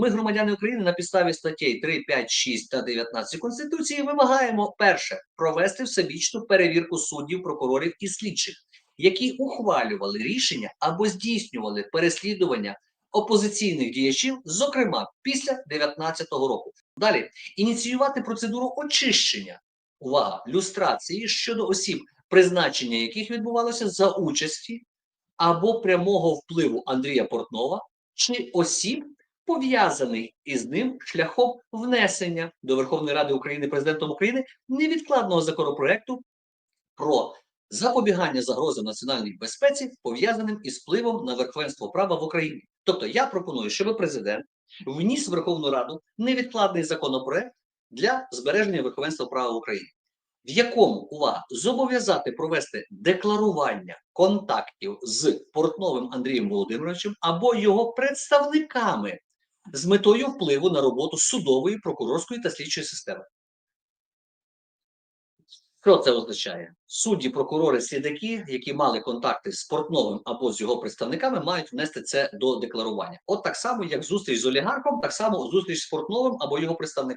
Ми, громадяни України, на підставі статей 3, 5, 6 та 19 Конституції вимагаємо перше провести всебічну перевірку суддів, прокурорів і слідчих, які ухвалювали рішення або здійснювали переслідування опозиційних діячів, зокрема після 2019 року. Далі ініціювати процедуру очищення увага люстрації щодо осіб, призначення яких відбувалося за участі або прямого впливу Андрія Портнова чи осіб, пов'язаний із ним шляхом внесення до Верховної Ради України президентом України невідкладного законопроекту про запобігання загрози національній безпеці, пов'язаним із впливом на верховенство права в Україні. Тобто я пропоную, щоб президент вніс в Верховну Раду невідкладний законопроект для збереження верховенства права в Україні. В якому увага зобов'язати провести декларування контактів з Портновим Андрієм Володимировичем або його представниками з метою впливу на роботу судової, прокурорської та слідчої системи. Що це означає? Судді, прокурори, слідики, які мали контакти з Портновим або з його представниками, мають внести це до декларування. От так само, як зустріч з олігархом, так само зустріч з Портновим або його представниками.